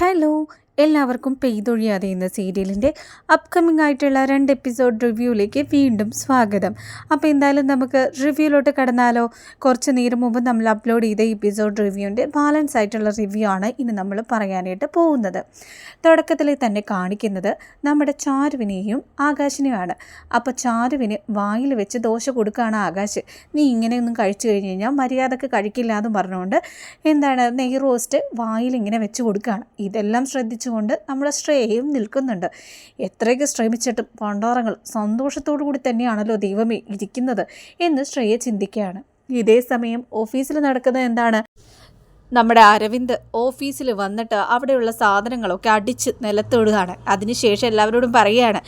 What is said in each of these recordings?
Hello എല്ലാവർക്കും പെയ്തൊഴിയാതെ എന്ന സീരിയലിന്റെ അപ്കമിംഗ് ആയിട്ടുള്ള രണ്ട് എപ്പിസോഡ് റിവ്യൂയിലേക്ക് വീണ്ടും സ്വാഗതം. അപ്പോൾ എന്തായാലും നമുക്ക് റിവ്യൂയിലോട്ട് കടന്നാലോ? കുറച്ച് നേരം മുമ്പ് നമ്മൾ അപ്ലോഡ് ചെയ്ത എപ്പിസോഡ് റിവ്യൂവിന്റെ ബാലൻസ് ആയിട്ടുള്ള റിവ്യൂ ആണ് ഇനി നമ്മൾ പറയാനായിട്ട് പോകുന്നത്. തുടക്കത്തിൽ തന്നെ കാണിക്കുന്നത് നമ്മുടെ ചാരുവിനെയും ആകാശിനെയുമാണ്. അപ്പോൾ ചാരുവിന് വായിൽ വെച്ച് ദോശ കൊടുക്കുകയാണ് ആകാശ്. നീ ഇങ്ങനെയൊന്നും കഴിച്ചു കഴിഞ്ഞ് കഴിഞ്ഞാൽ മര്യാദയ്ക്ക് കഴിക്കില്ല എന്ന് പറഞ്ഞുകൊണ്ട് എന്താണ് നെയ് റോസ്റ്റ് വായിൽ ഇങ്ങനെ വെച്ച് കൊടുക്കുകയാണ്. ഇതെല്ലാം ശ്രദ്ധിച്ചുകൊണ്ട് നമ്മുടെ ശ്രേയയും നിൽക്കുന്നുണ്ട്. എത്രയൊക്കെ ശ്രമിച്ചിട്ടും പണ്ടാറങ്ങൾ സന്തോഷത്തോടു കൂടി തന്നെയാണല്ലോ ദൈവമേ ഇരിക്കുന്നത് എന്ന് ശ്രേയ ചിന്തിക്കുകയാണ്. ഇതേ സമയം ഓഫീസിൽ നടക്കുന്നത് എന്താണ്? നമ്മുടെ അരവിന്ദ് ഓഫീസിൽ വന്നിട്ട് അവിടെയുള്ള സാധനങ്ങളൊക്കെ അടിച്ച് നിലത്തിടുകയാണ്. അതിനുശേഷം എല്ലാവരോടും പറയുകയാണ്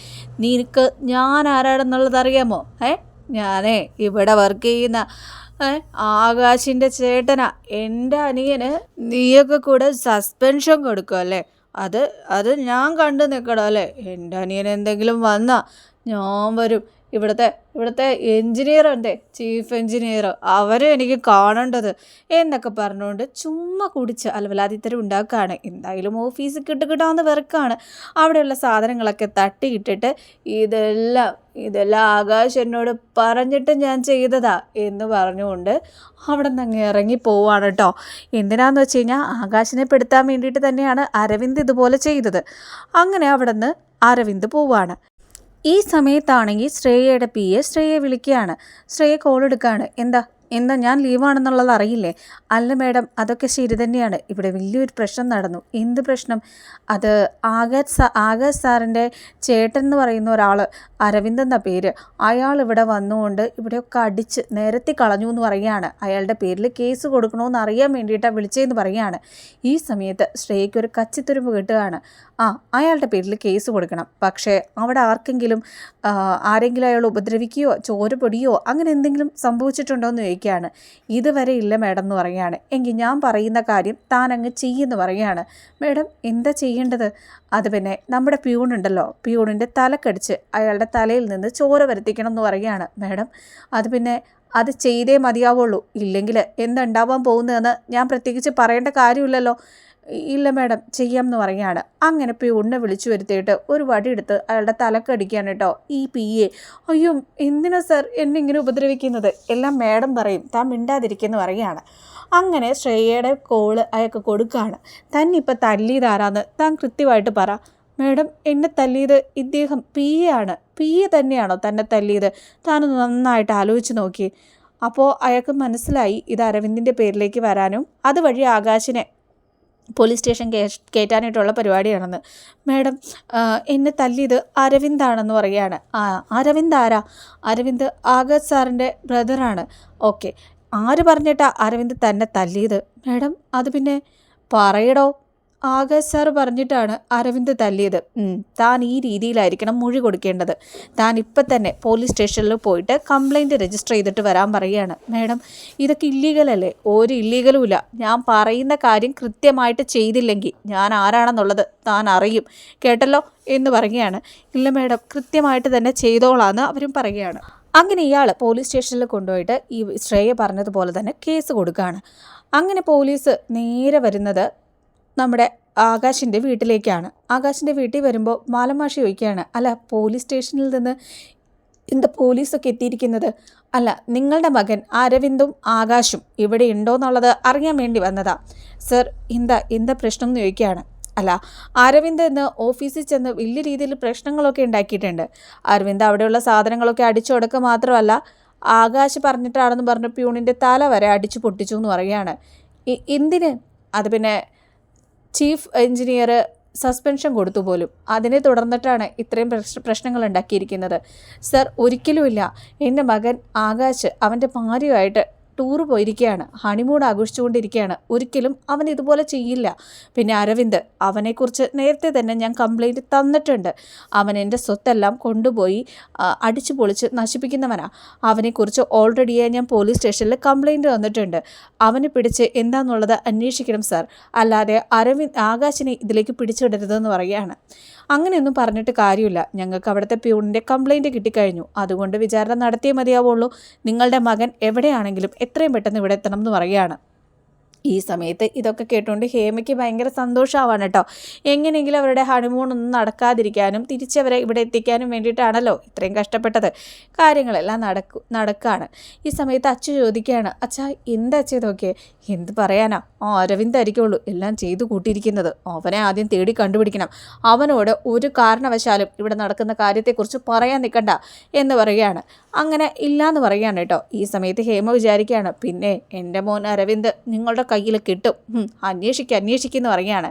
നിനക്ക് ഞാൻ ആരാടെന്നുള്ളത് അറിയാമോ? ഏ? ഞാനേ ഇവിടെ വർക്ക് ചെയ്യുന്ന ആകാശിന്റെ ചേട്ടനാ. എന്റെ അനിയന് നീയൊക്കെ കൂടെ സസ്പെൻഷൻ കൊടുക്കും അല്ലേ? അത് അത് ഞാൻ കണ്ടു നിൽക്കണം അല്ലേ? എന്റെ അനിയൻ എന്തെങ്കിലും വന്നാ ഞാൻ വരും. ഇവിടുത്തെ ഇവിടുത്തെ എൻജിനീയർ ഉണ്ട് ചീഫ് എൻജിനീയർ അവരെ എനിക്ക് കാണേണ്ടത് എന്നൊക്കെ പറഞ്ഞുകൊണ്ട് ചുമ്മാ കുടിച്ച് അലവലാതിത്തരം ഉണ്ടാക്കുകയാണ്. എന്തായാലും ഓഫീസിൽ കിട്ടുകിട്ടാന്ന് വെറുക്കാണ് അവിടെയുള്ള സാധനങ്ങളൊക്കെ തട്ടിയിട്ടിട്ട് ഇതെല്ലാം ഇതെല്ലാം ആകാശ് എന്നോട് പറഞ്ഞിട്ട് ഞാൻ ചെയ്തതാ എന്ന് പറഞ്ഞുകൊണ്ട് അവിടെ നിന്ന് അങ്ങ് ഇറങ്ങി പോവാണ് കേട്ടോ. എന്തിനാന്ന് വെച്ച് കഴിഞ്ഞാൽ ആകാശിനെ പെടുത്താൻ വേണ്ടിയിട്ട് തന്നെയാണ് അരവിന്ദ് ഇതുപോലെ ചെയ്തത്. അങ്ങനെ അവിടെ നിന്ന് അരവിന്ദ് പോവാണ്. ഈ സമയത്താണെങ്കിൽ ശ്രേയയുടെ പി എ ശ്രേയയെ വിളിക്കുകയാണ്. ശ്രേയ കോൾ എടുക്കുകയാണ്. എന്താ? എന്താ? ഞാൻ ലീവാണെന്നുള്ളത് അറിയില്ലേ? അല്ല മേഡം അതൊക്കെ ശരി തന്നെയാണ്. ഇവിടെ വലിയൊരു പ്രശ്നം നടന്നു. എന്ത് പ്രശ്നം? അത് ആകാശ് സാ ആകാശ് സാറിന്റെ ചേട്ടൻ എന്ന് പറയുന്ന ഒരാൾ അരവിന്ദ് എന്ന പേര് അയാൾ ഇവിടെ വന്നുകൊണ്ട് ഇവിടെയൊക്കെ അടിച്ച് നിരത്തി കളഞ്ഞു എന്ന് പറയുകയാണ്. അയാളുടെ പേരിൽ കേസ് കൊടുക്കണമെന്ന് അറിയാൻ വേണ്ടിയിട്ടാണ് വിളിച്ചതെന്ന് പറയുകയാണ്. ഈ സമയത്ത് ശ്രേയയ്ക്ക് ഒരു കച്ചിത്തുരുമ്പ് കിട്ടുകയാണ്. ആ അയാളുടെ പേരിൽ കേസ് കൊടുക്കണം. പക്ഷേ അവിടെ ആർക്കെങ്കിലും ആരെങ്കിലും അയാൾ ഉപദ്രവിക്കുകയോ ചോര പൊടിയോ അങ്ങനെ എന്തെങ്കിലും സംഭവിച്ചിട്ടുണ്ടോ എന്ന് ചോദിക്കുകയാണ്. ഇതുവരെ ഇല്ല മേഡം എന്ന് പറയുകയാണ്. എങ്കിൽ ഞാൻ പറയുന്ന കാര്യം താൻ അങ്ങ് ചെയ്യുമെന്ന് പറയുകയാണ്. മേഡം എന്താ ചെയ്യേണ്ടത്? അത് പിന്നെ നമ്മുടെ പ്യൂണുണ്ടല്ലോ പ്യൂണിന്റെ തലക്കടിച്ച് അയാളുടെ തലയിൽ നിന്ന് ചോര വരുത്തിക്കണം എന്ന് പറയുകയാണ്. മേഡം അത് പിന്നെ അത് ചെയ്തേ മതിയാവുള്ളൂ. ഇല്ലെങ്കിൽ എന്തുണ്ടാവാൻ പോകുന്നതെന്ന് ഞാൻ പ്രത്യേകിച്ച് പറയേണ്ട കാര്യമില്ലല്ലോ. ഇല്ല മേഡം ചെയ്യാം എന്ന് പറയുകയാണ്. അങ്ങനെ പ്യൂണിനെ വിളിച്ചു വരുത്തിയിട്ട് ഒരു വടിയെടുത്ത് അയാളുടെ തലക്കടിക്കുകയാണ് കേട്ടോ ഈ പി എ. അയ്യോ എന്തിനാ സാർ എന്നെ ഇങ്ങനെ ഉപദ്രവിക്കുന്നത്? എല്ലാം മേഡം പറയും താൻ മിണ്ടാതിരിക്കുന്നു പറയുകയാണ്. അങ്ങനെ ശ്രേയയുടെ കോൾ അയാൾക്ക് കൊടുക്കുകയാണ്. തന്നിപ്പോൾ തല്ലിയതാരാന്ന് താൻ കൃത്യമായിട്ട് പറ. മേഡം എന്നെ തല്ലിയത് ഇദ്ദേഹം പി എ ആണ്. പി എ തന്നെയാണോ തന്നെ തല്ലിയത്? താനൊന്ന് നന്നായിട്ട് ആലോചിച്ച് നോക്കി. അപ്പോൾ അയാൾക്ക് മനസ്സിലായി ഇത് അരവിന്ദിന്റെ പേരിലേക്ക് വരാനും അതുവഴി ആകാശിനെ പോലീസ് സ്റ്റേഷൻ കയറ്റാനായിട്ടുള്ള പരിപാടിയാണെന്ന്. മാഡം എന്നെ തല്ലിയത് അരവിന്ദാണെന്ന് പറയുകയാണ്. ആ അരവിന്ദ് ആരാ? അരവിന്ദ് ആകാശ് സാറിന്റെ ബ്രദറാണ്. ഓക്കെ. ആര് പറഞ്ഞിട്ടാ അരവിന്ദ് തന്നെ തല്ലിയത്? മാഡം അത് പിന്നെ പറയടോ. ആകാശ് സാറ് പറഞ്ഞിട്ടാണ് അരവിന്ദ് തല്ലിയത്. താൻ ഈ രീതിയിലായിരിക്കണം മൊഴി കൊടുക്കേണ്ടത്. താൻ ഇപ്പം തന്നെ പോലീസ് സ്റ്റേഷനിൽ പോയിട്ട് കംപ്ലൈന്റ് രജിസ്റ്റർ ചെയ്തിട്ട് വരാൻ പറയുകയാണ്. മാഡം ഇതൊക്കെ ഇല്ലീഗലല്ലേ ഒരു ഇല്ലീഗലും ഇല്ല. ഞാൻ പറയുന്ന കാര്യം കൃത്യമായിട്ട് ചെയ്തില്ലെങ്കിൽ ഞാൻ ആരാണെന്നുള്ളത് താൻ അറിയും. കേട്ടല്ലോ? എന്ന് പറയുകയാണ്. ഇല്ല മാഡം കൃത്യമായിട്ട് തന്നെ ചെയ്തോളാന്ന് അവരും പറയുകയാണ്. അങ്ങനെ ഇയാൾ പോലീസ് സ്റ്റേഷനിൽ കൊണ്ടുപോയിട്ട് ഈ ശ്രേയ പറഞ്ഞതുപോലെ തന്നെ കേസ് കൊടുക്കുകയാണ്. അങ്ങനെ പോലീസ് നേരെ വരുന്നത് നമ്മുടെ ആകാശിന്റെ വീട്ടിലേക്കാണ്. ആകാശിന്റെ വീട്ടിൽ വരുമ്പോൾ മാലമാഷി ചോദിക്കുകയാണ് അല്ല പോലീസ് സ്റ്റേഷനിൽ നിന്ന് എന്താ പോലീസൊക്കെ എത്തിയിരിക്കുന്നത്? അല്ല നിങ്ങളുടെ മകൻ അരവിന്ദും ആകാശും ഇവിടെ ഉണ്ടോ എന്നുള്ളത് അറിയാൻ വേണ്ടി വന്നതാ. സർ എന്താ എന്താ പ്രശ്നം? എന്ന് ചോദിക്കുകയാണ്. അല്ല അരവിന്ദ് ഇന്ന് ഓഫീസിൽ ചെന്ന് വലിയ രീതിയിൽ പ്രശ്നങ്ങളൊക്കെ ഉണ്ടാക്കിയിട്ടുണ്ട്. അരവിന്ദ് അവിടെയുള്ള സാധനങ്ങളൊക്കെ അടിച്ചു കൊടുക്കുക മാത്രമല്ല ആകാശ് പറഞ്ഞിട്ടാണെന്ന് പറഞ്ഞ പ്യൂണിന്റെ തല വരെ അടിച്ചു പൊട്ടിച്ചു എന്ന് പറയുകയാണ്. എന്തിന്? അത് പിന്നെ ചീഫ് എഞ്ചിനീയർ സസ്പെൻഷൻ കൊടുത്തു പോലും. അതിനെ തുടർന്നിട്ടാണ് ഇത്രയും പ്രശ്ന പ്രശ്നങ്ങൾ ഉണ്ടാക്കിയിരിക്കുന്നത്. സർ ഒരിക്കലുമില്ല. എന്റെ മകൻ ആകാശ് അവന്റെ ഭാര്യയുമായിട്ട് ടൂർ പോയിരിക്കുകയാണ് ഹണിമൂൺ ആഘോഷിച്ചുകൊണ്ടിരിക്കുകയാണ് ഒരിക്കലും അവൻ ഇതുപോലെ ചെയ്യില്ല. പിന്നെ അരവിന്ദ് അവനെക്കുറിച്ച് നേരത്തെ തന്നെ ഞാൻ കംപ്ലൈന്റ് തന്നിട്ടുണ്ട്. അവൻ എന്റെ സ്വത്തെല്ലാം കൊണ്ടുപോയി അടിച്ചു പൊളിച്ച് നശിപ്പിക്കുന്നവനാ. അവനെക്കുറിച്ച് ഓൾറെഡി ഞാൻ പോലീസ് സ്റ്റേഷനിൽ കംപ്ലൈന്റ് തന്നിട്ടുണ്ട്. അവനെ പിടിച്ച് എന്താണെന്നുള്ളത് അന്വേഷിക്കണം സാർ അല്ലാതെ അരവിന്ദ് ആകാശിനെ ഇതിലേക്ക് പിടിച്ചിടരുതെന്ന് പറയുകയാണ്. അങ്ങനെയൊന്നും പറഞ്ഞിട്ട് കാര്യമില്ല. ഞങ്ങൾക്ക് അവിടുത്തെ പ്യൂണിന്റെ കംപ്ലൈന്റ് കിട്ടിക്കഴിഞ്ഞു. അതുകൊണ്ട് വിചാരണ നടത്തിയേ മതിയാവുള്ളൂ. നിങ്ങളുടെ മകൻ എവിടെയാണെങ്കിലും എത്രയും പെട്ടെന്ന് ഇവിടെ എത്തണം എന്ന് പറയുകയാണ്. ഈ സമയത്ത് ഇതൊക്കെ കേട്ടുകൊണ്ട് ഹേമയ്ക്ക് ഭയങ്കര സന്തോഷമാവാണ് കേട്ടോ എങ്ങനെയെങ്കിലും അവരുടെ ഹണിമൂൺ ഒന്നും നടക്കാതിരിക്കാനും തിരിച്ചവരെ ഇവിടെ എത്തിക്കാനും വേണ്ടിയിട്ടാണല്ലോ ഇത്രയും കഷ്ടപ്പെട്ടത്. കാര്യങ്ങളെല്ലാം നടക്കു നടക്കുകയാണ് ഈ സമയത്ത് അച്ഛ ചോദിക്കുകയാണ് അച്ഛാ എന്താ ചെയ്തൊക്കെ എന്ത് പറയാനാ? ഓ അരവിന്ദ് ആയിരിക്കുള്ളൂ എല്ലാം ചെയ്തു കൂട്ടിയിരിക്കുന്നത്. അവനെ ആദ്യം തേടി കണ്ടുപിടിക്കണം. അവനോട് ഒരു കാരണവശാലും ഇവിടെ നടക്കുന്ന കാര്യത്തെക്കുറിച്ച് പറയാൻ നിൽക്കണ്ട എന്ന് പറയുകയാണ്. അങ്ങനെ ഇല്ലയെന്ന് പറയുകയാണ് കേട്ടോ ഈ സമയത്ത് ഹേമ വിചാരിക്കുകയാണ് പിന്നെ എന്റെ മോൻ അരവിന്ദ് നിങ്ങളുടെ കയ്യിൽ കിട്ടും. അന്വേഷിക്കുക അന്വേഷിക്കുന്നു പറയുകയാണ്.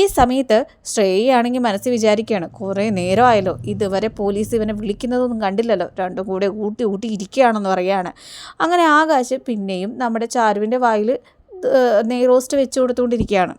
ഈ സമയത്ത് ശ്രേയയാണെങ്കിൽ മനസ്സിൽ വിചാരിക്കുകയാണ് കുറേ നേരമായല്ലോ ഇതുവരെ പോലീസ് ഇവനെ വിളിക്കുന്നതൊന്നും കണ്ടില്ലല്ലോ രണ്ടും കൂടെ ഊട്ടി ഊട്ടി ഇരിക്കുകയാണെന്ന് പറയുകയാണ്. അങ്ങനെ ആകാശ് പിന്നെയും നമ്മുടെ ചാരുവിന്റെ വായിൽ നെയ്റോസ്റ്റ് വെച്ച് കൊടുത്തുകൊണ്ടിരിക്കുകയാണ്.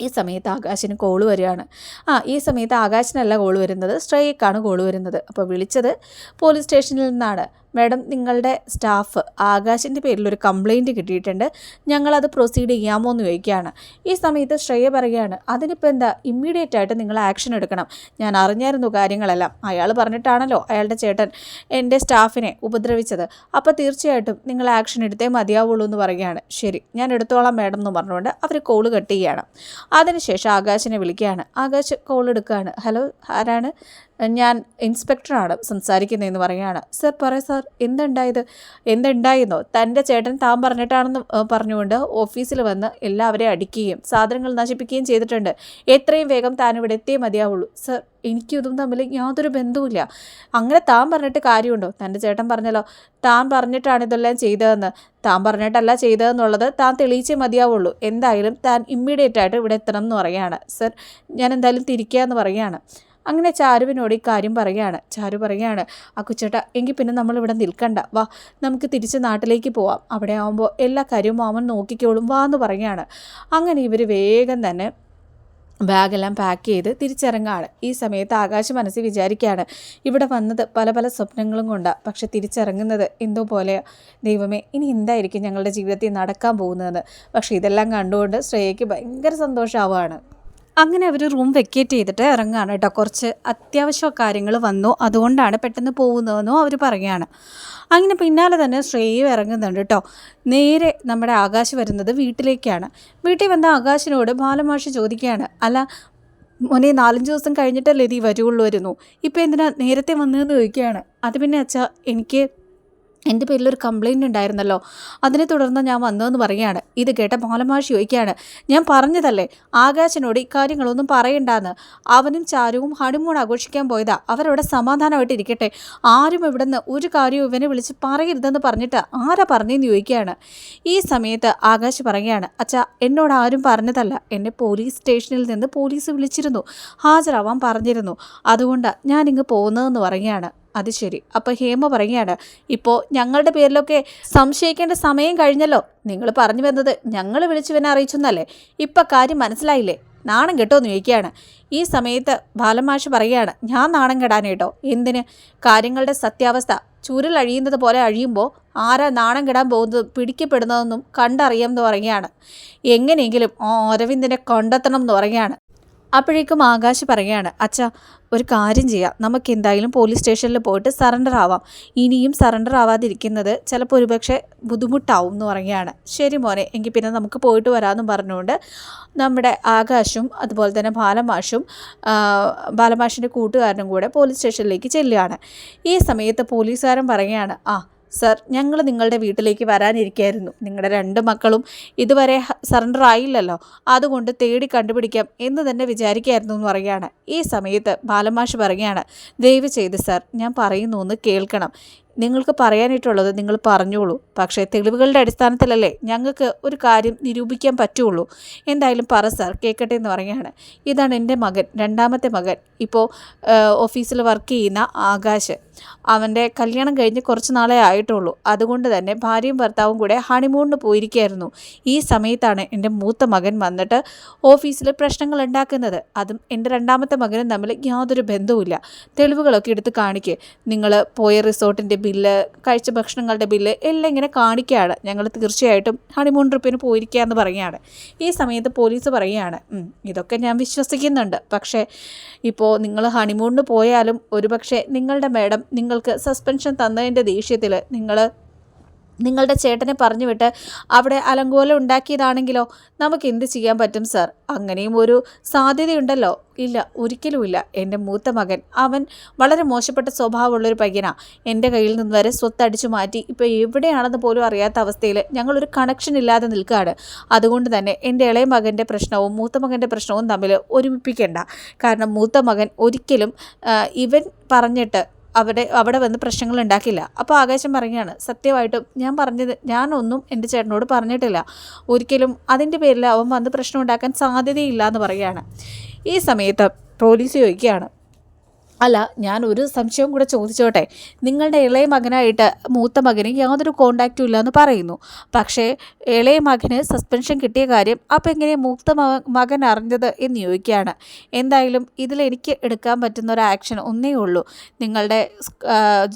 ഈ സമയത്ത് ആകാശിന് കോൾ വരികയാണ്. ആ ഈ സമയത്ത് ആകാശിനല്ല കോൾ വരുന്നത് സ്ട്രൈക്കാണ് കോൾ വരുന്നത്. അപ്പോൾ വിളിച്ചത് പോലീസ് സ്റ്റേഷനിൽ നിന്നാണ്. മാഡം നിങ്ങളുടെ സ്റ്റാഫ് ആകാശിന്റെ പേരിൽ ഒരു കംപ്ലയിന്റ് കിട്ടിയിട്ടുണ്ട്. ഞങ്ങളത് പ്രൊസീഡ് ചെയ്യാമോ എന്ന് ചോദിക്കുകയാണ്. ഈ സമയത്ത് ശ്രേയ പറയുകയാണ് അതിനിപ്പോൾ എന്താ ഇമ്മീഡിയറ്റ് ആയിട്ട് നിങ്ങൾ ആക്ഷൻ എടുക്കണം. ഞാൻ അറിഞ്ഞായിരുന്നു കാര്യങ്ങളെല്ലാം. അയാൾ പറഞ്ഞിട്ടാണല്ലോ അയാളുടെ ചേട്ടൻ എന്റെ സ്റ്റാഫിനെ ഉപദ്രവിച്ചത്. അപ്പോൾ തീർച്ചയായിട്ടും നിങ്ങൾ ആക്ഷൻ എടുത്തേ മതിയാവുള്ളൂ എന്ന് പറയുകയാണ്. ശരി ഞാൻ എടുത്തോളാം മാഡം എന്ന് പറഞ്ഞുകൊണ്ട് അവർ കോൾ കട്ട് ചെയ്യുകയാണ് അതിനുശേഷം ആകാശിനെ വിളിക്കുകയാണ്. ആകാശ് കോൾ എടുക്കുകയാണ്. ഹലോ ആരാണ്? ഞാൻ ഇൻസ്പെക്ടറാണ് സംസാരിക്കുന്നതെന്ന് പറയുകയാണ്. സർ പറയ സാർ എന്തുണ്ടായത്? എന്തുണ്ടായിരുന്നോ? തന്റെ ചേട്ടൻ താൻ പറഞ്ഞിട്ടാണെന്ന് പറഞ്ഞുകൊണ്ട് ഓഫീസിൽ വന്ന് എല്ലാവരെയും അടിക്കുകയും സാധനങ്ങൾ നശിപ്പിക്കുകയും ചെയ്തിട്ടുണ്ട്. എത്രയും വേഗം താൻ ഇവിടെ എത്തിയേ മതിയാവുള്ളൂ. സർ എനിക്കിതും തമ്മിൽ യാതൊരു ബന്ധവുമില്ല. അങ്ങനെ താൻ പറഞ്ഞിട്ട് കാര്യമുണ്ടോ? തന്റെ ചേട്ടൻ പറഞ്ഞല്ലോ താൻ പറഞ്ഞിട്ടാണ് ഇതെല്ലാം ചെയ്തതെന്ന്. താൻ പറഞ്ഞിട്ടല്ല ചെയ്തതെന്നുള്ളത് താൻ തെളിയിച്ചേ മതിയാവുള്ളൂ. എന്തായാലും താൻ ഇമ്മീഡിയറ്റ് ആയിട്ട് ഇവിടെ എത്തണം എന്ന് പറയുകയാണ്. സർ ഞാൻ എന്തായാലും തിരിക്കുക എന്ന് പറയുകയാണ്. അങ്ങനെ ചാരുവിനോട് ഈ കാര്യം പറയുകയാണ്. ചാരു പറയുകയാണ് ആ കുച്ചേട്ട എങ്കിൽ പിന്നെ നമ്മളിവിടെ നിൽക്കണ്ട. വാ നമുക്ക് തിരിച്ച് നാട്ടിലേക്ക് പോവാം. അവിടെ ആകുമ്പോൾ എല്ലാ കാര്യവും മാമൻ നോക്കിക്കോളും വാ എന്ന് പറയുകയാണ്. അങ്ങനെ ഇവർ വേഗം തന്നെ ബാഗെല്ലാം പാക്ക് ചെയ്ത് തിരിച്ചിറങ്ങാണ് ഈ സമയത്ത് ആകാശ മനസ്സിൽ വിചാരിക്കുകയാണ് ഇവിടെ വന്നത് പല പല സ്വപ്നങ്ങളും കൊണ്ടാണ് പക്ഷെ തിരിച്ചിറങ്ങുന്നത് എന്തോ പോലെ. ദൈവമേ ഇനി എന്തായിരിക്കും ഞങ്ങളുടെ ജീവിതത്തിൽ നടക്കാൻ പോകുന്നതെന്ന്? പക്ഷേ ഇതെല്ലാം കണ്ടുകൊണ്ട് ശ്രേയയ്ക്ക് ഭയങ്കര സന്തോഷമാവുകയാണ്. അങ്ങനെ അവർ റൂം വെക്കേറ്റ് ചെയ്തിട്ട് ഇറങ്ങുകയാണ് കേട്ടോ. കുറച്ച് അത്യാവശ്യ കാര്യങ്ങൾ വന്നു. അതുകൊണ്ടാണ് പെട്ടെന്ന് പോകുന്നതെന്നും അവർ പറയുകയാണ്. അങ്ങനെ പിന്നാലെ തന്നെ ശ്രേയ ഇറങ്ങുന്നുണ്ട് കേട്ടോ. നേരെ നമ്മുടെ ആകാശ് വരുന്നത് വീട്ടിലേക്കാണ്. വീട്ടിൽ വന്ന ആകാശിനോട് ബാലമാഷി ചോദിക്കുകയാണ്. അല്ല മോനെ നാലഞ്ച് ദിവസം കഴിഞ്ഞിട്ടല്ലേ നീ വരുള്ളൂ വരുന്നു. ഇപ്പം എന്തിനാ നേരത്തെ വന്നതെന്ന് ചോദിക്കുകയാണ്. അത് പിന്നെ അച്ഛാ എനിക്ക് എന്റെ പേരിലൊരു കംപ്ലയിന്റ് ഉണ്ടായിരുന്നല്ലോ. അതിനെ തുടർന്ന് ഞാൻ വന്നതെന്ന് പറയുകയാണ്. ഇത് കേട്ട മോലമാഷി ചോദിക്കുകയാണ് ഞാൻ പറഞ്ഞതല്ലേ? ആകാശനോട് ഇക്കാര്യങ്ങളൊന്നും പറയണ്ടെന്ന്. അവനും ചാരുവും ഹണിമൂൺ ആഘോഷിക്കാൻ പോയതാ. അവരവിടെ സമാധാനമായിട്ട് ഇരിക്കട്ടെ. ആരും ഇവിടുന്ന് ഒരു കാര്യവും ഇവനെ വിളിച്ച് പറയരുതെന്ന് പറഞ്ഞിട്ട് ആരാ പറഞ്ഞെന്ന് ചോദിക്കുകയാണ്. ഈ സമയത്ത് ആകാശ് പറയുകയാണ് അച്ഛാ എന്നോട് ആരും പറഞ്ഞതല്ല. എന്നെ പോലീസ് സ്റ്റേഷനിൽ നിന്ന് പോലീസ് വിളിച്ചിരുന്നു. ഹാജരാവാൻ പറഞ്ഞിരുന്നു. അതുകൊണ്ട് ഞാനിങ്ങ് പോകുന്നതെന്ന് പറയുകയാണ്. അത് ശരി. അപ്പോൾ ഹേമ പറയുകയാണ് ഇപ്പോൾ ഞങ്ങളുടെ പേരിലൊക്കെ സംശയിക്കേണ്ട സമയം കഴിഞ്ഞല്ലോ. നിങ്ങൾ പറഞ്ഞു വന്നത് ഞങ്ങൾ വിളിച്ചുവെന്നെ അറിയിച്ചെന്നല്ലേ? ഇപ്പം കാര്യം മനസ്സിലായില്ലേ? നാണം കെട്ടോ എന്ന് ചോദിക്കുകയാണ്. ഈ സമയത്ത് ബാലമാഷ് പറയുകയാണ് ഞാൻ നാണം കെടാനേട്ടോ എന്തിന്? കാര്യങ്ങളുടെ സത്യാവസ്ഥ. ചുരുൾ അഴിയുന്നത് പോലെ അഴിയുമ്പോൾ ആരാ നാണം കെടാൻ പോകുന്നത്? പിടിക്കപ്പെടുന്നതെന്നും കണ്ടറിയാം എന്ന് പറയുകയാണ്. എങ്ങനെയെങ്കിലും അരവിന്ദിനെ കണ്ടെത്തണം എന്ന് പറയുകയാണ്. അപ്പോഴേക്കും ആകാശ് പറയുകയാണ് അച്ഛ ഒരു കാര്യം ചെയ്യാം. നമുക്ക് എന്തായാലും പോലീസ് സ്റ്റേഷനിൽ പോയിട്ട് സറണ്ടർ ആവാം. ഇനിയും സറണ്ടർ ആവാതിരിക്കുന്നത് ചിലപ്പോൾ ഒരുപക്ഷെ ബുദ്ധിമുട്ടാവും എന്ന് പറയുകയാണ്. ശരി മോനെ എങ്കിൽ പിന്നെ നമുക്ക് പോയിട്ട് വരാമെന്നും പറഞ്ഞുകൊണ്ട് നമ്മുടെ ആകാശും അതുപോലെ തന്നെ ബാലമാഷും ബാലമാഷിന്റെ കൂട്ടുകാരനും കൂടെ പോലീസ് സ്റ്റേഷനിലേക്ക് ചെല്ലുകയാണ്. ഈ സമയത്ത് പോലീസുകാരൻ പറയുകയാണ് ആ സർ ഞങ്ങൾ നിങ്ങളുടെ വീട്ടിലേക്ക് വരാനിരിക്കായിരുന്നു. നിങ്ങളുടെ രണ്ട് മക്കളും ഇതുവരെ സറണ്ടർ ആയില്ലല്ലോ. അതുകൊണ്ട് തേടി കണ്ടുപിടിക്കാം എന്ന് തന്നെ വിചാരിക്കായിരുന്നു എന്ന് പറയുകയാണ്. ഈ സമയത്ത് ബാലമാഷ് പറയുകയാണ് ദയവ് ചെയ്ത് സർ ഞാൻ പറയുന്നു ഒന്ന് കേൾക്കണം. നിങ്ങൾക്ക് പറയാനായിട്ടുള്ളത് നിങ്ങൾ പറഞ്ഞോളൂ. പക്ഷേ തെളിവുകളുടെ അടിസ്ഥാനത്തിലല്ലേ ഞങ്ങൾക്ക് ഒരു കാര്യം നിരൂപിക്കാൻ പറ്റുള്ളൂ. എന്തായാലും പറ സാർ കേൾക്കട്ടെ എന്ന് പറയുകയാണ്. ഇതാണ് എന്റെ മകൻ രണ്ടാമത്തെ മകൻ. ഇപ്പോൾ ഓഫീസിൽ വർക്ക് ചെയ്യുന്ന ആകാശ്. അവന്റെ കല്യാണം കഴിഞ്ഞ് കുറച്ച് നാളേ ആയിട്ടുള്ളൂ. അതുകൊണ്ട് തന്നെ ഭാര്യയും ഭർത്താവും കൂടെ ഹണിമൂണിന് പോയിരിക്കുകയായിരുന്നു. ഈ സമയത്താണ് എന്റെ മൂത്ത മകൻ വന്നിട്ട് ഓഫീസിൽ പ്രശ്നങ്ങൾ ഉണ്ടാക്കുന്നത്. അതും എന്റെ രണ്ടാമത്തെ മകനും തമ്മിൽ യാതൊരു ബന്ധവുമില്ല. തെളിവുകളൊക്കെ എടുത്ത് കാണിക്കേ. നിങ്ങൾ പോയ റിസോർട്ടിന്റെ ബില്ല് കഴിച്ച ഭക്ഷണങ്ങളുടെ ബില്ല് എല്ലാം ഇങ്ങനെ കാണിക്കുകയാണ്. ഞങ്ങൾ തീർച്ചയായിട്ടും ഹണിമൂൺ ട്രിപ്പിന് പോയിരിക്കുക എന്ന് പറയുകയാണ്. ഈ സമയത്ത് പോലീസ് പറയുകയാണ് ഇതൊക്കെ ഞാൻ വിശ്വസിക്കുന്നുണ്ട്. പക്ഷേ ഇപ്പോൾ നിങ്ങൾ ഹണിമൂണിന് പോയാലും ഒരുപക്ഷെ നിങ്ങളുടെ മേഡം നിങ്ങൾക്ക് സസ്പെൻഷൻ തന്നതിന്റെ ദേഷ്യത്തിൽ നിങ്ങൾ നിങ്ങളുടെ ചേട്ടനെ പറഞ്ഞു വിട്ട് അവിടെ അലങ്കോലം ഉണ്ടാക്കിയതാണെങ്കിലോ നമുക്ക് എന്ത് ചെയ്യാൻ പറ്റും സാർ? അങ്ങനെയും ഒരു സാധ്യതയുണ്ടല്ലോ. ഇല്ല ഒരിക്കലുമില്ല എന്റെ മൂത്ത മകൻ അവൻ വളരെ മോശപ്പെട്ട സ്വഭാവമുള്ളൊരു പയ്യനാണ് എന്റെ കയ്യിൽ നിന്ന് വരെ സ്വത്ത് അടിച്ചു മാറ്റി. ഇപ്പോൾ എവിടെയാണെന്ന് പോലും അറിയാത്ത അവസ്ഥയിൽ ഞങ്ങളൊരു കണക്ഷൻ ഇല്ലാതെ നിൽക്കുകയാണ്. അതുകൊണ്ട് തന്നെ എന്റെ ഇളയ മകന്റെ പ്രശ്നവും മൂത്ത മകന്റെ പ്രശ്നവും തമ്മിൽ ഒരുമിപ്പിക്കേണ്ട. കാരണം മൂത്ത മകൻ ഒരിക്കലും ഇവൻ പറഞ്ഞിട്ട് അവിടെ അവിടെ വന്ന് പ്രശ്നങ്ങൾ ഉണ്ടാക്കില്ല അപ്പോൾ ആകാശം പറയുകയാണ് സത്യമായിട്ടും ഞാൻ പറഞ്ഞത് ഞാനൊന്നും എന്റെ ചേട്ടനോട് പറഞ്ഞിട്ടില്ല. ഒരിക്കലും അതിന്റെ പേരിൽ അവൻ വന്ന് പ്രശ്നം ഉണ്ടാക്കാൻ സാധ്യതയില്ല എന്ന് പറയുകയാണ്. ഈ സമയത്ത് പോലീസ് ചോദിക്കുകയാണ് അല്ല ഞാൻ ഒരു സംശയവും കൂടെ ചോദിച്ചോട്ടെ. നിങ്ങളുടെ ഇളയ മകനായിട്ട് മൂത്ത മകന് യാതൊരു കോണ്ടാക്റ്റും ഇല്ലയെന്ന് പറയുന്നു. പക്ഷേ ഇളയ മകന് സസ്പെൻഷൻ കിട്ടിയ കാര്യം അപ്പം എങ്ങനെ മൂത്ത മകൻ അറിഞ്ഞത് എന്ന് ചോദിക്കുകയാണ്. എന്തായാലും ഇതിൽ എനിക്ക് എടുക്കാൻ പറ്റുന്ന ഒരു ആക്ഷൻ ഒന്നേ ഉള്ളൂ. നിങ്ങളുടെ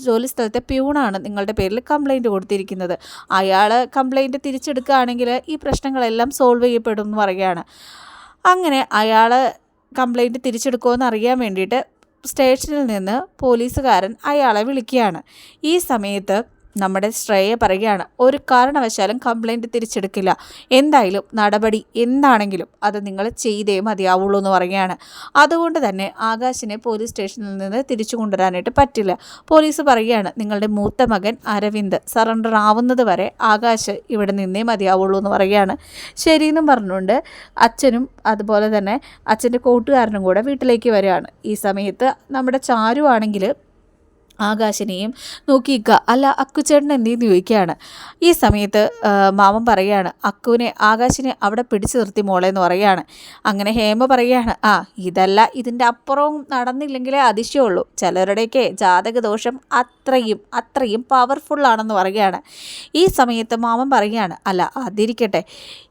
ജോലി സ്ഥലത്തെ പ്യൂണാണ് നിങ്ങളുടെ പേരിൽ കംപ്ലൈന്റ് കൊടുത്തിരിക്കുന്നത്. അയാൾ കംപ്ലൈന്റ് തിരിച്ചെടുക്കുകയാണെങ്കിൽ ഈ പ്രശ്നങ്ങളെല്ലാം സോൾവ് ചെയ്യപ്പെടും എന്ന് പറയുകയാണ്. അങ്ങനെ അയാൾ കംപ്ലൈന്റ് തിരിച്ചെടുക്കുമോ അറിയാൻ വേണ്ടിയിട്ട് സ്റ്റേഷനിൽ നിന്ന് പോലീസുകാരൻ അയാളെ വിളിക്കുകയാണ്. ഈ സമയത്ത് നമ്മുടെ ശ്രേയ പറയുകയാണ് ഒരു കാരണവശാലും കംപ്ലൈന്റ് തിരിച്ചെടുക്കില്ല. എന്തായാലും നടപടി എന്താണെങ്കിലും അത് നിങ്ങൾ ചെയ്തേ മതിയാവുള്ളൂ എന്ന് പറയുകയാണ്. അതുകൊണ്ട് തന്നെ ആകാശിനെ പോലീസ് സ്റ്റേഷനിൽ നിന്ന് തിരിച്ചു കൊണ്ടുവരാനായിട്ട് പറ്റില്ല. പോലീസ് പറയുകയാണ് നിങ്ങളുടെ മൂത്ത മകൻ അരവിന്ദ് സറണ്ടർ ആവുന്നത് വരെ ആകാശ് ഇവിടെ നിന്നേ മതിയാവുള്ളൂ എന്ന് പറയുകയാണ്. ശരിയെന്നും പറഞ്ഞുകൊണ്ട് അച്ഛനും അതുപോലെ തന്നെ അച്ഛന്റെ കൂട്ടുകാരനും കൂടെ വീട്ടിലേക്ക് വരികയാണ്. ഈ സമയത്ത് നമ്മുടെ ചാരു ആണെങ്കിൽ ആകാശിനെയും നോക്കിയിക്ക അല്ല അക്കുച്ചേട്ടൻ എന്തെന്ന് ചോദിക്കുകയാണ്. ഈ സമയത്ത് മാമൻ പറയുകയാണ് അക്കുവിനെ ആകാശിനെ അവിടെ പിടിച്ചു നിർത്തി മോളെ എന്ന് പറയുകയാണ്. അങ്ങനെ ഹേമ പറയുകയാണ് ആ ഇതല്ല ഇതിന്റെ അപ്പുറവും നടന്നില്ലെങ്കിലേ അതിശയമുള്ളൂ. ചിലരുടെയൊക്കെ ജാതകദോഷം അത്രയും അത്രയും പവർഫുള്ളാണെന്ന് പറയുകയാണ്. ഈ സമയത്ത് മാമൻ പറയുകയാണ് അല്ല അതിരിക്കട്ടെ.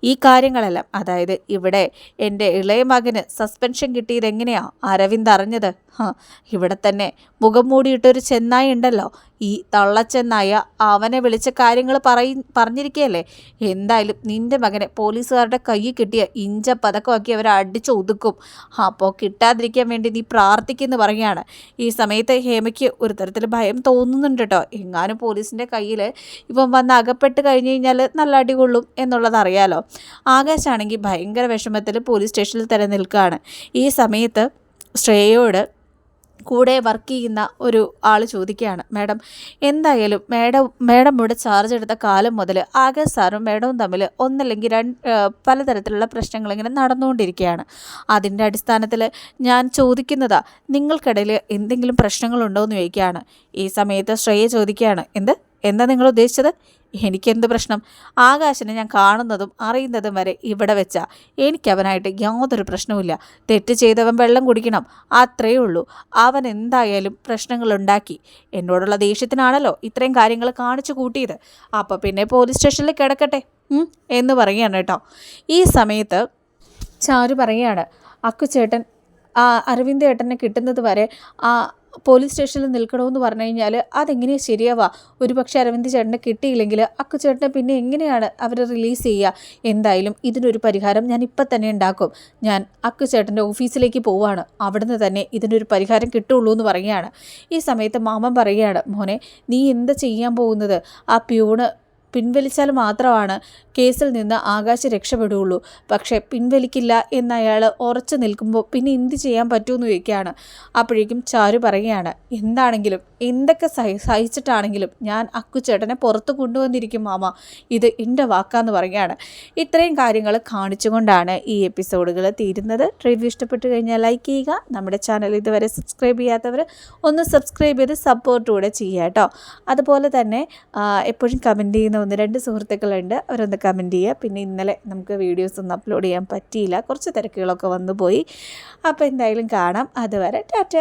ഈ കാര്യങ്ങളെല്ലാം അതായത് ഇവിടെ എന്റെ ഇളയ മകന് സസ്പെൻഷൻ കിട്ടിയത് എങ്ങനെയാണ് അരവിന്ദ് അറിഞ്ഞത്? ഇവിടെ തന്നെ മുഖം മൂടിയിട്ടൊരു ചെന്നായി ഉണ്ടല്ലോ ഈ തള്ളച്ചെന്നായ അവനെ വിളിച്ച കാര്യങ്ങൾ പറയി പറഞ്ഞിരിക്കുകയല്ലേ എന്തായാലും നിന്റെ മകനെ പോലീസുകാരുടെ കൈ കിട്ടിയ ഇഞ്ച പതക്കമാക്കി അവരെ അടിച്ചു ഒതുക്കും. അപ്പോൾ കിട്ടാതിരിക്കാൻ വേണ്ടി നീ പ്രാർത്ഥിക്കുന്നു പറയുകയാണ്. ഈ സമയത്ത് ഹേമയ്ക്ക് ഒരു തരത്തിൽ ഭയം തോന്നുന്നുണ്ട് കേട്ടോ എങ്ങാനും പോലീസിന്റെ കയ്യിൽ ഇപ്പം വന്ന് അകപ്പെട്ട് കഴിഞ്ഞ് കഴിഞ്ഞാൽ നല്ല അടികൊള്ളും എന്നുള്ളത് അറിയാലോ. ആകാശാണെങ്കിൽ ഭയങ്കര വിഷമത്തിൽ പോലീസ് സ്റ്റേഷനിൽ തന്നെ നിൽക്കുകയാണ്. ഈ സമയത്ത് ശ്രേയോട് കൂടെ വർക്ക് ചെയ്യുന്ന ഒരു ആൾ ചോദിക്കുകയാണ്. മാഡം എന്തായാലും മാഡം മാഡം ഇവിടെ ചാർജ് എടുത്ത കാലം മുതൽ ആകെ സാറും മാഡവും തമ്മിൽ ഒന്നല്ലെങ്കിൽ രണ്ട് പലതരത്തിലുള്ള പ്രശ്നങ്ങൾ ഇങ്ങനെ നടന്നുകൊണ്ടിരിക്കുകയാണ്. അതിന്റെ അടിസ്ഥാനത്തിൽ ഞാൻ ചോദിക്കുന്നതാ നിങ്ങൾക്കിടയിൽ എന്തെങ്കിലും പ്രശ്നങ്ങളുണ്ടോ എന്ന് ചോദിക്കുകയാണ്. ഈ സമയത്ത് ശ്രേയ ചോദിക്കുകയാണ് എന്ത്? എന്താ നിങ്ങൾ ഉദ്ദേശിച്ചത്? എനിക്കെന്ത് പ്രശ്നം? ആകാശനെ ഞാൻ കാണുന്നതും അറിയുന്നതും വരെ ഇവിടെ വെച്ചാൽ എനിക്കവനായിട്ട് യാതൊരു പ്രശ്നവുമില്ല. തെറ്റ് ചെയ്തവൻ വെള്ളം കുടിക്കണം. അത്രയേ ഉള്ളൂ. അവൻ എന്തായാലും പ്രശ്നങ്ങൾ ഉണ്ടാക്കി എന്നോടുള്ള ദേഷ്യത്തിനാണല്ലോ ഇത്രയും കാര്യങ്ങൾ കാണിച്ചു കൂട്ടിയത്. അപ്പോൾ പിന്നെ പോലീസ് സ്റ്റേഷനിൽ കിടക്കട്ടെ. എന്ന് പറയുകയാണ് കേട്ടോ. ഈ സമയത്ത് ചാരു പറയുകയാണ് അക്കുചേട്ടൻ അരവിന്ദ് ഏട്ടനെ കിട്ടുന്നത് വരെ ആ പോലീസ് സ്റ്റേഷനിൽ നിൽക്കണമെന്ന് പറഞ്ഞു കഴിഞ്ഞാൽ അതെങ്ങനെയാണ് ശരിയാവുക ഒരു പക്ഷേ അരവിന്ദ് ചേട്ടനെ കിട്ടിയില്ലെങ്കിൽ അക്കു ചേട്ടനെ പിന്നെ എങ്ങനെയാണ് അവരെ റിലീസ് ചെയ്യുക എന്തായാലും ഇതിനൊരു പരിഹാരം ഞാൻ ഇപ്പം തന്നെ ഉണ്ടാക്കും. ഞാൻ അക്കു ചേട്ടന്റെ ഓഫീസിലേക്ക് പോവാണ്. അവിടുന്ന് തന്നെ ഇതിനൊരു പരിഹാരം കിട്ടുള്ളൂ എന്ന് പറയുകയാണ്. ഈ സമയത്ത് മാമൻ പറയുകയാണ് മോനെ നീ എന്താ ചെയ്യാൻ പോകുന്നത്? ആ പ്യൂണ് പിൻവലിച്ചാൽ മാത്രമാണ് കേസിൽ നിന്ന് ആകാശ് രക്ഷപ്പെടുകയുള്ളൂ. പക്ഷേ പിൻവലിക്കില്ല എന്ന് അയാൾ ഉറച്ചു നിൽക്കുമ്പോൾ പിന്നെ എന്ത് ചെയ്യാൻ പറ്റുമെന്ന് ചോദിക്കുകയാണ്. അപ്പോഴേക്കും ചാരു പറയുകയാണ് എന്താണെങ്കിലും എന്തൊക്കെ സഹി സഹിച്ചിട്ടാണെങ്കിലും ഞാൻ അക്കുചേട്ടനെ പുറത്ത് കൊണ്ടുവന്നിരിക്കും മാമ. ഇത് എന്റെ വാക്കാന്ന് പറയുകയാണ്. ഇത്രയും കാര്യങ്ങൾ കാണിച്ചുകൊണ്ടാണ് ഈ എപ്പിസോഡുകൾ തീരുന്നത്. റിവ്യൂ ഇഷ്ടപ്പെട്ടു കഴിഞ്ഞാൽ ലൈക്ക് ചെയ്യുക. നമ്മുടെ ചാനൽ ഇതുവരെ സബ്സ്ക്രൈബ് ചെയ്യാത്തവർ ഒന്ന് സബ്സ്ക്രൈബ് ചെയ്ത് സപ്പോർട്ട് കൂടെ ചെയ്യുക കേട്ടോ. അതുപോലെ തന്നെ എപ്പോഴും കമന്റ് ചെയ്യുന്ന ഒന്ന് രണ്ട് സുഹൃത്തുക്കളുണ്ട്. അവരൊന്ന് കമന്റ് ചെയ്യുക. പിന്നെ ഇന്നലെ നമുക്ക് വീഡിയോസ് ഒന്നും അപ്ലോഡ് ചെയ്യാൻ പറ്റിയില്ല. കുറച്ച് തിരക്കുകളൊക്കെ വന്നു പോയി അപ്പോൾ എന്തായാലും കാണാം. അതുവരെ ടാറ്റ.